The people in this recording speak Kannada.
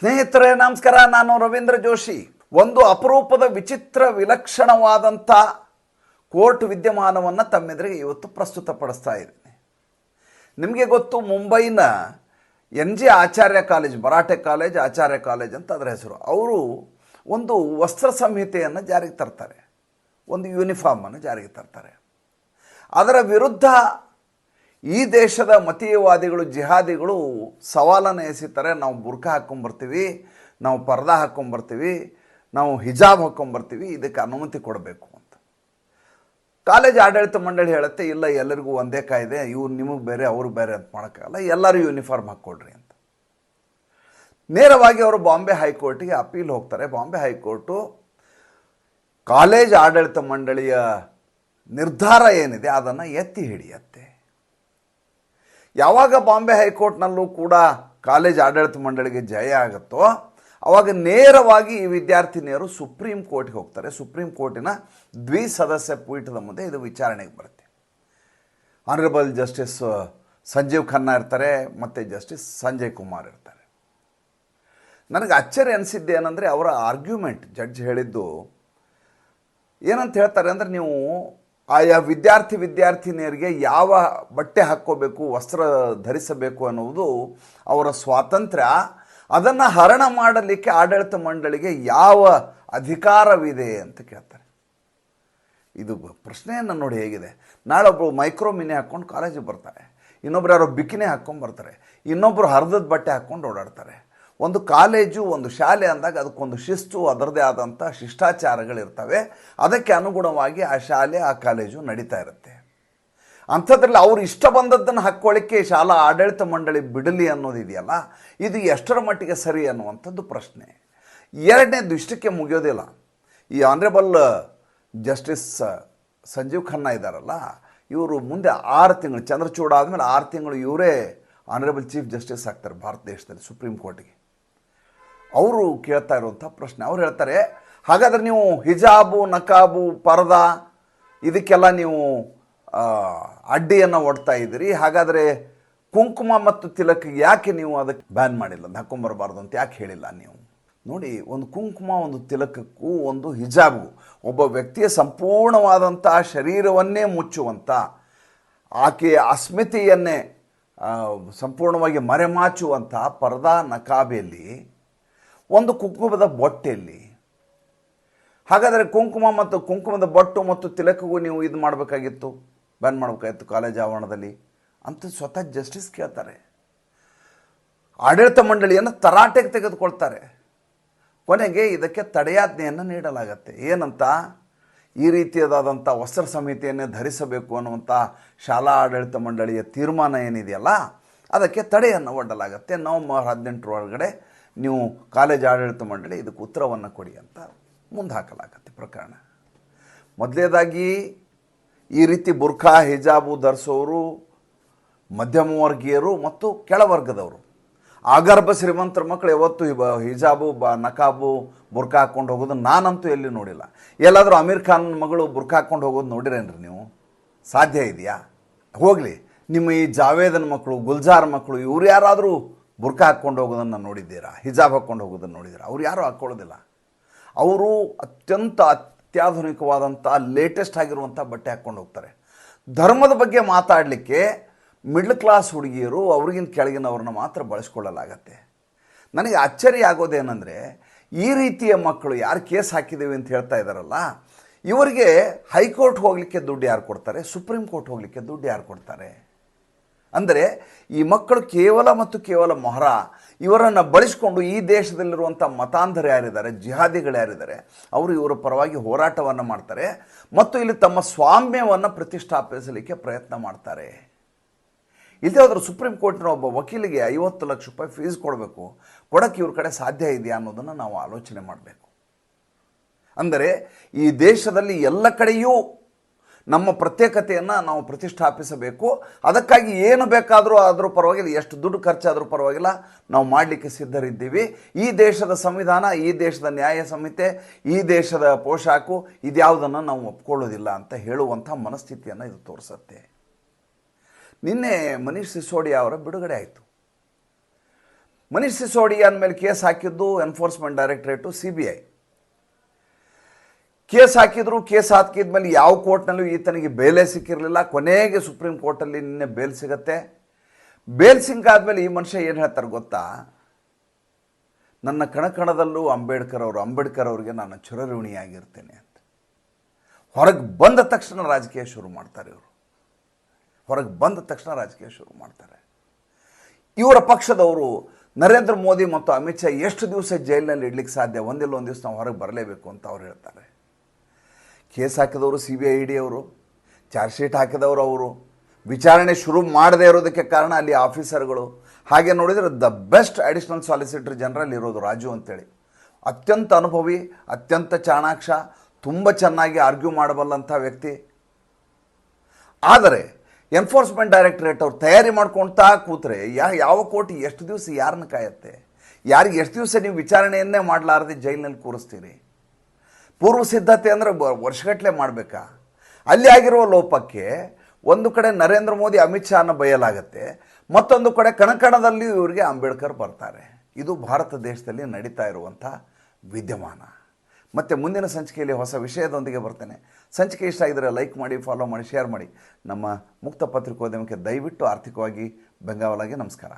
ಸ್ನೇಹಿತರೆ, ನಮಸ್ಕಾರ. ನಾನು ರವೀಂದ್ರ ಜೋಶಿ. ಒಂದು ಅಪರೂಪದ ವಿಚಿತ್ರ ವಿಲಕ್ಷಣವಾದಂಥ ಕೋರ್ಟ್ ವಿದ್ಯಮಾನವನ್ನು ತಮ್ಮೆದುರಿಗೆ ಇವತ್ತು ಪ್ರಸ್ತುತಪಡಿಸ್ತಾ ಇದ್ದೀನಿ. ನಿಮಗೆ ಗೊತ್ತು, ಮುಂಬೈನ N G Acharya college, Marathe college, Acharya college ಅಂತ ಅದರ ಹೆಸರು. ಅವರು ಒಂದು ವಸ್ತ್ರ ಸಂಹಿತೆಯನ್ನು ಜಾರಿಗೆ ತರ್ತಾರೆ. ಒಂದು ಯೂನಿಫಾರ್ಮನ್ನು ಜಾರಿಗೆ ತರ್ತಾರೆ. ಅದರ ವಿರುದ್ಧ ಈ ದೇಶದ ಮತೀಯವಾದಿಗಳು, ಜಿಹಾದಿಗಳು ಸವಾಲನ್ನು ಎಸಿತಾರೆ. ನಾವು ಬುರ್ಖಾ ಹಾಕ್ಕೊಂಬರ್ತೀವಿ ನಾವು ಪರ್ದಾ ಹಾಕ್ಕೊಂಬರ್ತೀವಿ ನಾವು ಹಿಜಾಬ್ ಹಾಕ್ಕೊಂಬರ್ತೀವಿ ಇದಕ್ಕೆ ಅನುಮತಿ ಕೊಡಬೇಕು ಅಂತ. ಕಾಲೇಜ್ ಆಡಳಿತ ಮಂಡಳಿ ಹೇಳುತ್ತೆ, ಇಲ್ಲ, ಎಲ್ಲರಿಗೂ ಒಂದೇ ಕಾಯ್ದೆ, ಇವ್ರು ನಿಮಗೆ ಬೇರೆ, ಅವರು ಬೇರೆ ಅಂತ ಮಾಡೋಕ್ಕಾಗಲ್ಲ, ಎಲ್ಲರೂ ಯೂನಿಫಾರ್ಮ್ ಹಾಕ್ಕೊಡ್ರಿ ಅಂತ. ನೇರವಾಗಿ ಅವರು ಬಾಂಬೆ ಹೈಕೋರ್ಟಿಗೆ ಅಪೀಲ್ ಹೋಗ್ತಾರೆ. ಬಾಂಬೆ ಹೈಕೋರ್ಟು ಕಾಲೇಜ್ ಆಡಳಿತ ಮಂಡಳಿಯ ನಿರ್ಧಾರ ಏನಿದೆ, ಅದನ್ನು ಎತ್ತಿ ಹಿಡಿಯತ್ತೆ. ಯಾವಾಗ ಬಾಂಬೆ ಹೈಕೋರ್ಟ್ನಲ್ಲೂ ಕೂಡ ಕಾಲೇಜ್ ಆಡಳಿತ ಮಂಡಳಿಗೆ ಜಯ ಆಗುತ್ತೋ, ಅವಾಗ ನೇರವಾಗಿ ಈ ವಿದ್ಯಾರ್ಥಿನಿಯರು ಸುಪ್ರೀಂ ಕೋರ್ಟ್ಗೆ ಹೋಗ್ತಾರೆ. ಸುಪ್ರೀಂ ಕೋರ್ಟಿನ ದ್ವಿಸದಸ್ಯ ಪೀಠದ ಮುಂದೆ ಇದು ವಿಚಾರಣೆಗೆ ಬರುತ್ತೆ. ಆನರೇಬಲ್ ಜಸ್ಟಿಸ್ ಸಂಜೀವ್ ಖನ್ನಾ ಇರ್ತಾರೆ, ಮತ್ತು ಜಸ್ಟಿಸ್ ಸಂಜಯ್ ಕುಮಾರ್ ಇರ್ತಾರೆ. ನನಗೆ ಅಚ್ಚರಿ ಅನಿಸಿದ್ದೆ ಏನಂದರೆ, ಅವರ ಆರ್ಗ್ಯುಮೆಂಟ್ ಜಡ್ಜ್ ಹೇಳಿದ್ದು ಏನಂತ ಹೇಳ್ತಾರೆ ಅಂದರೆ, ನೀವು ಆಯಾ ವಿದ್ಯಾರ್ಥಿ ವಿದ್ಯಾರ್ಥಿನಿಯರಿಗೆ ಯಾವ ಬಟ್ಟೆ ಹಾಕ್ಕೋಬೇಕು, ವಸ್ತ್ರ ಧರಿಸಬೇಕು ಅನ್ನುವುದು ಅವರ ಸ್ವಾತಂತ್ರ್ಯ. ಅದನ್ನು ಹರಣ ಮಾಡಲಿಕ್ಕೆ ಆಡಳಿತ ಮಂಡಳಿಗೆ ಯಾವ ಅಧಿಕಾರವಿದೆ ಅಂತ ಕೇಳ್ತಾರೆ. ಇದು ಪ್ರಶ್ನೆಯನ್ನು ನೋಡಿ ಹೇಗಿದೆ. ನಾಳೆ ಒಬ್ಬರು ಮೈಕ್ರೋ ಮಿನಿ ಹಾಕ್ಕೊಂಡು ಕಾಲೇಜಿಗೆ ಬರ್ತಾರೆ. ಇನ್ನೊಬ್ರು ಯಾರೋ ಬಿಕಿನಿ ಹಾಕ್ಕೊಂಡು ಬರ್ತಾರೆ. ಇನ್ನೊಬ್ಬರು ಹರಿದದ ಬಟ್ಟೆ ಹಾಕ್ಕೊಂಡು ಓಡಾಡ್ತಾರೆ. ಒಂದು ಕಾಲೇಜು, ಒಂದು ಶಾಲೆ ಅಂದಾಗ ಅದಕ್ಕೊಂದು ಶಿಸ್ತು ಅದರದೇ ಆದಂಥ ಶಿಷ್ಟಾಚಾರಗಳಿರ್ತವೆ. ಅದಕ್ಕೆ ಅನುಗುಣವಾಗಿ ಆ ಶಾಲೆ, ಆ ಕಾಲೇಜು ನಡೀತಾ ಇರುತ್ತೆ. ಅಂಥದ್ರಲ್ಲಿ ಅವ್ರು ಇಷ್ಟ ಬಂದದ್ದನ್ನು ಹಾಕ್ಕೊಳ್ಳಿಕ್ಕೆ ಶಾಲಾ ಆಡಳಿತ ಮಂಡಳಿ ಬಿಡಲಿ ಅನ್ನೋದಿದೆಯಲ್ಲ ಇದು ಎಷ್ಟರ ಮಟ್ಟಿಗೆ ಸರಿ ಅನ್ನುವಂಥದ್ದು ಪ್ರಶ್ನೆ. ಎರಡನೇದು ಇಷ್ಟಕ್ಕೆ ಮುಗಿಯೋದಿಲ್ಲ ಈ ಆನರೇಬಲ್ ಜಸ್ಟಿಸ್ ಸಂಜೀವ್ ಖನ್ನಾ ಇದ್ದಾರಲ್ಲ, ಇವರು ಮುಂದೆ ಆರು ತಿಂಗಳು, ಚಂದ್ರಚೂಡ ಆದಮೇಲೆ ಆರು ತಿಂಗಳು ಇವರೇ ಆನರೇಬಲ್ ಚೀಫ್ ಜಸ್ಟಿಸ್ ಆಗ್ತಾರೆ ಭಾರತ ದೇಶದಲ್ಲಿ ಸುಪ್ರೀಂ ಕೋರ್ಟ್ಗೆ ಅವರು ಕೇಳ್ತಾ ಇರುವಂಥ ಪ್ರಶ್ನೆ. ಅವ್ರು ಹೇಳ್ತಾರೆ, ಹಾಗಾದ್ರೆ ನೀವು ಹಿಜಾಬು, ನಕಾಬು, ಪರದಾ ಇದಕ್ಕೆಲ್ಲ ನೀವು ಅಡ್ಡಿಯನ್ನು ಒಡ್ತಾ ಇದ್ದೀರಿ. ಹಾಗಾದರೆ ಕುಂಕುಮ ಮತ್ತು ತಿಲಕ್ ಯಾಕೆ ನೀವು ಅದಕ್ಕೆ ಬ್ಯಾನ್ ಮಾಡಿಲ್ಲ? ಅದು ಹಾಕ್ಕೊಂಬರ್ಬಾರ್ದು ಅಂತ ಯಾಕೆ ಹೇಳಿಲ್ಲ ನೀವು? ನೋಡಿ, ಒಂದು ಕುಂಕುಮ, ಒಂದು ತಿಲಕಕ್ಕೂ ಒಂದು ಹಿಜಾಬು, ಒಬ್ಬ ವ್ಯಕ್ತಿಯ ಸಂಪೂರ್ಣವಾದಂಥ ಶರೀರವನ್ನೇ ಮುಚ್ಚುವಂಥ ಆಕೆಯ ಅಸ್ಮಿತೆಯನ್ನೇ ಸಂಪೂರ್ಣವಾಗಿ ಮರೆಮಾಚುವಂಥ ಪರದಾ, ನಕಾಬೆಯಲ್ಲಿ ಒಂದು ಕುಂಕುಮದ ಬೊಟ್ಟೆಯಲ್ಲಿ. ಹಾಗಾದರೆ ಕುಂಕುಮ ಮತ್ತು ಕುಂಕುಮದ ಬೊಟ್ಟು ಮತ್ತು ತಿಲಕಗೂ ನೀವು ಇದು ಮಾಡಬೇಕಾಗಿತ್ತು? ಬ್ಯಾನ್ ಮಾಡಬೇಕಾಗಿತ್ತು ಕಾಲೇಜ್ ಆವರಣದಲ್ಲಿ? ಅಂತ ಸ್ವತಃ ಜಸ್ಟಿಸ್ ಕೇಳ್ತಾರೆ. ಆಡಳಿತ ಮಂಡಳಿಯನ್ನು ತರಾಟೆಗೆ ತೆಗೆದುಕೊಳ್ತಾರೆ. ಕೊನೆಗೆ ಇದಕ್ಕೆ ತಡೆಯಾಜ್ಞೆಯನ್ನು ನೀಡಲಾಗತ್ತೆ. ಏನಂತ? ಈ ರೀತಿಯಾದಂಥ ವಸ್ತ್ರ ಸಂಹಿತೆಯನ್ನೇ ಧರಿಸಬೇಕು ಅನ್ನುವಂಥ ಶಾಲಾ ಆಡಳಿತ ಮಂಡಳಿಯ ತೀರ್ಮಾನ ಏನಿದೆಯಲ್ಲ, ಅದಕ್ಕೆ ತಡೆಯನ್ನು ಒಡ್ಡಲಾಗತ್ತೆ. ನವಂಬರ್ ಹದಿನೆಂಟರ ಒಳಗಡೆ ನೀವು ಕಾಲೇಜ್ ಆಡಳಿತ ಮಂಡಳಿ ಇದಕ್ಕೆ ಉತ್ತರವನ್ನು ಕೊಡಿ ಅಂತ ಮುಂದೆ ಹಾಕಲಾಗತ್ತೆ ಪ್ರಕರಣ. ಮೊದಲೇದಾಗಿ ಈ ರೀತಿ ಬುರ್ಖಾ ಹಿಜಾಬು ಧರಿಸೋರು, ಮಧ್ಯಮ ವರ್ಗೀಯರು ಮತ್ತು ಕೆಳವರ್ಗದವರು ಆಗರ್ಭ ಶ್ರೀಮಂತರ ಮಕ್ಕಳು ಯಾವತ್ತೂ ಹಿಜಾಬು, ಬ ನಕಾಬು ಬುರ್ಕಾ ಹಾಕ್ಕೊಂಡು ಹೋಗೋದು ನಾನಂತೂ ಎಲ್ಲಿ ನೋಡಿಲ್ಲ. ಎಲ್ಲಾದರೂ ಅಮೀರ್ ಖಾನ್ ಮಗಳು ಬುರ್ಕಾ ಹಾಕ್ಕೊಂಡು ಹೋಗೋದು ನೋಡಿರೇನ್ರಿ ನೀವು? ಸಾಧ್ಯ ಇದೆಯಾ? ಹೋಗಲಿ. ನಿಮ್ಮ ಈ ಜಾವೇದನ ಮಕ್ಕಳು ಗುಲ್ಜಾರ್ ಮಕ್ಕಳು ಇವ್ರು ಯಾರಾದರೂ ಬುರ್ಕಾ ಹಾಕ್ಕೊಂಡು ಹೋಗೋದನ್ನು ನೋಡಿದ್ದೀರಾ? ಹಿಜಾಬ್ ಹಾಕ್ಕೊಂಡು ಹೋಗೋದನ್ನು ನೋಡಿದ್ದೀರಾ? ಅವ್ರು ಯಾರೂ ಹಾಕ್ಕೊಳ್ಳೋದಿಲ್ಲ. ಅವರು ಅತ್ಯಂತ ಅತ್ಯಾಧುನಿಕವಾದಂಥ ಲೇಟೆಸ್ಟ್ ಆಗಿರುವಂಥ ಬಟ್ಟೆ ಹಾಕ್ಕೊಂಡು ಹೋಗ್ತಾರೆ. ಧರ್ಮದ ಬಗ್ಗೆ ಮಾತಾಡಲಿಕ್ಕೆ ಮಿಡ್ಲ್ ಕ್ಲಾಸ್ ಹುಡುಗಿಯರು ಅವ್ರಿಗಿನ ಕೆಳಗಿನವ್ರನ್ನ ಮಾತ್ರ ಬಳಸ್ಕೊಳ್ಳಲಾಗತ್ತೆ. ನನಗೆ ಅಚ್ಚರಿ ಆಗೋದೇನೆಂದರೆ, ಈ ರೀತಿಯ ಮಕ್ಕಳು ಯಾರು ಕೇಸ್ ಹಾಕಿದ್ದೇವೆ ಅಂತ ಹೇಳ್ತಾ ಇದ್ದಾರಲ್ಲ ಇವರಿಗೆ ಹೈಕೋರ್ಟ್ ಹೋಗಲಿಕ್ಕೆ ದುಡ್ಡು ಯಾರು ಕೊಡ್ತಾರೆ? ಸುಪ್ರೀಂ ಕೋರ್ಟ್ ಹೋಗಲಿಕ್ಕೆ ದುಡ್ಡು ಯಾರು ಕೊಡ್ತಾರೆ? ಅಂದರೆ ಈ ಮಕ್ಕಳು ಕೇವಲ ಮತ್ತು ಕೇವಲ ಮೊಹರ, ಇವರನ್ನು ಬಳಸಿಕೊಂಡು ಈ ದೇಶದಲ್ಲಿರುವಂಥ ಮತಾಂಧರು ಯಾರಿದ್ದಾರೆ, ಜಿಹಾದಿಗಳು ಯಾರಿದ್ದಾರೆ, ಅವರು ಇವರ ಪರವಾಗಿ ಹೋರಾಟವನ್ನು ಮಾಡ್ತಾರೆ ಮತ್ತು ಇಲ್ಲಿ ತಮ್ಮ ಸ್ವಾಮ್ಯವನ್ನು ಪ್ರತಿಷ್ಠಾಪಿಸಲಿಕ್ಕೆ ಪ್ರಯತ್ನ ಮಾಡ್ತಾರೆ. ಇಲ್ಲದೆ ಹೋದ್ರೆ ಸುಪ್ರೀಂ ಕೋರ್ಟ್ನ ಒಬ್ಬ ವಕೀಲಿಗೆ ಐವತ್ತು ಲಕ್ಷ ರೂಪಾಯಿ ಫೀಸ್ ಕೊಡಬೇಕು, ಕೊಡೋಕ್ಕೆ ಇವ್ರ ಕಡೆ ಸಾಧ್ಯ ಇದೆಯಾ ಅನ್ನೋದನ್ನು ನಾವು ಆಲೋಚನೆ ಮಾಡಬೇಕು. ಅಂದರೆ ಈ ದೇಶದಲ್ಲಿ ಎಲ್ಲ ಕಡೆಯೂ ನಮ್ಮ ಪ್ರತ್ಯೇಕತೆಯನ್ನು ನಾವು ಪ್ರತಿಷ್ಠಾಪಿಸಬೇಕು. ಅದಕ್ಕಾಗಿ ಏನು ಬೇಕಾದರೂ ಆದರೂ ಪರವಾಗಿಲ್ಲ, ಎಷ್ಟು ದುಡ್ಡು ಖರ್ಚಾದರೂ ಪರವಾಗಿಲ್ಲ, ನಾವು ಮಾಡಲಿಕ್ಕೆ ಸಿದ್ಧರಿದ್ದೀವಿ. ಈ ದೇಶದ ಸಂವಿಧಾನ, ಈ ದೇಶದ ನ್ಯಾಯ ಸಂಹಿತೆ, ಈ ದೇಶದ ಪೋಷಾಕು, ಇದ್ಯಾವುದನ್ನು ನಾವು ಒಪ್ಕೊಳ್ಳೋದಿಲ್ಲ ಅಂತ ಹೇಳುವಂಥ ಮನಸ್ಥಿತಿಯನ್ನು ಇದು ತೋರಿಸುತ್ತೆ. ನಿನ್ನೆ ಮನೀಶ್ ಸಿಸೋಡಿಯಾ ಅವರ ಬಿಡುಗಡೆ ಆಯಿತು. ಮನೀಶ್ ಸಿಸೋಡಿಯಾ ಅಂದಮೇಲೆ ಕೇಸ್ ಹಾಕಿದ್ದು enforcement directorate C B I case ಹಾಕಿದ್ರು, ಕೇಸ್ ಹಾಕಿದ್ಮೇಲೆ ಯಾವ ಕೋರ್ಟ್ನಲ್ಲೂ ಈತನಿಗೆ ಬೇಲೇ ಸಿಕ್ಕಿರಲಿಲ್ಲ. ಕೊನೆಗೆ ಸುಪ್ರೀಂ ಕೋರ್ಟಲ್ಲಿ ನಿನ್ನೆ ಬೇಲ್ ಸಿಗತ್ತೆ. ಬೇಲ್ ಸಿಂಗಾದ್ಮೇಲೆ ಈ ಮನುಷ್ಯ ಏನು ಹೇಳ್ತಾರೆ ಗೊತ್ತಾ? ನನ್ನ ಕಣಕಣದಲ್ಲೂ ಅಂಬೇಡ್ಕರ್ ಅವರು, ಅಂಬೇಡ್ಕರ್ ಅವರಿಗೆ ನಾನು ಚಿರಋಣಿಯಾಗಿರ್ತೇನೆ ಅಂತ. ಹೊರಗೆ ಬಂದ ತಕ್ಷಣ ರಾಜಕೀಯ ಶುರು ಮಾಡ್ತಾರೆ ಇವರು. ಹೊರಗೆ ಬಂದ ತಕ್ಷಣ ರಾಜಕೀಯ ಶುರು ಮಾಡ್ತಾರೆ. ಇವರ ಪಕ್ಷದವರು ನರೇಂದ್ರ ಮೋದಿ ಮತ್ತು ಅಮಿತ್ ಶಾ ಎಷ್ಟು ದಿವಸ ಜೈಲಿನಲ್ಲಿ ಇಡ್ಲಿಕ್ಕೆ ಸಾಧ್ಯ? ಒಂದಿಲ್ಲ ಒಂದು ದಿವಸ ನಾವು ಹೊರಗೆ ಬರಲೇಬೇಕು ಅಂತ ಅವ್ರು ಹೇಳ್ತಾರೆ. ಕೇಸ್ ಹಾಕಿದವರು ಸಿ ಬಿ ಐ ಡಿ ಅವರು, ಚಾರ್ಜ್ ಶೀಟ್ ಹಾಕಿದವರು ಅವರು, ವಿಚಾರಣೆ ಶುರು ಮಾಡದೇ ಇರೋದಕ್ಕೆ ಕಾರಣ ಅಲ್ಲಿ ಆಫೀಸರ್ಗಳು. ಹಾಗೆ ನೋಡಿದರೆ the best additional solicitor general ಇರೋದು ರಾಜು ಅಂತೇಳಿ. ಅತ್ಯಂತ ಅನುಭವಿ, ಅತ್ಯಂತ ಚಾಣಾಕ್ಷ, ತುಂಬ ಚೆನ್ನಾಗಿ ಆರ್ಗ್ಯೂ ಮಾಡಬಲ್ಲಂಥ ವ್ಯಕ್ತಿ. ಆದರೆ ಎನ್ಫೋರ್ಸ್ಮೆಂಟ್ ಡೈರೆಕ್ಟರೇಟ್ ಅವ್ರು ತಯಾರಿ ಮಾಡ್ಕೊಳ್ತಾ ಕೂತ್ರೆ ಯಾ, ಯಾವ ಕೋರ್ಟ್ ಎಷ್ಟು ದಿವಸ ಯಾರನ್ನ ಕಾಯತ್ತೆ? ಯಾರಿಗೆ ಎಷ್ಟು ದಿವಸ ನೀವು ವಿಚಾರಣೆಯನ್ನೇ ಮಾಡಲಾರದೆ ಜೈಲಿನಲ್ಲಿ ಕೂರಿಸ್ತೀರಿ? ಪೂರ್ವ ಸಿದ್ಧತೆ ಅಂದರೆ ವರ್ಷಗಟ್ಟಲೆ ಮಾಡಬೇಕಾ? ಅಲ್ಲಿ ಆಗಿರುವ ಲೋಪಕ್ಕೆ ಒಂದು ಕಡೆ ನರೇಂದ್ರ ಮೋದಿ ಅಮಿತ್ ಶಾನ ಬಯಲಾಗತ್ತೆ, ಮತ್ತೊಂದು ಕಡೆ ಕಣಕಣದಲ್ಲಿ ಇವರಿಗೆ ಅಂಬೇಡ್ಕರ್ ಬರ್ತಾರೆ. ಇದು ಭಾರತ ದೇಶದಲ್ಲಿ ನಡೀತಾ ಇರುವಂಥ ವಿದ್ಯಮಾನ. ಮತ್ತು ಮುಂದಿನ ಸಂಚಿಕೆಯಲ್ಲಿ ಹೊಸ ವಿಷಯದೊಂದಿಗೆ ಬರ್ತೇನೆ. ಸಂಚಿಕೆ ಇಷ್ಟ ಆಗಿದ್ರೆ ಲೈಕ್ ಮಾಡಿ ಫಾಲೋ ಮಾಡಿ ಶೇರ್ ಮಾಡಿ. ನಮ್ಮ ಮುಕ್ತ ಪತ್ರಿಕೋದ್ಯಮಕ್ಕೆ ದಯವಿಟ್ಟು ಆರ್ಥಿಕವಾಗಿ ಬೆಂಗಾವಲಾಗಿ ನಮಸ್ಕಾರ.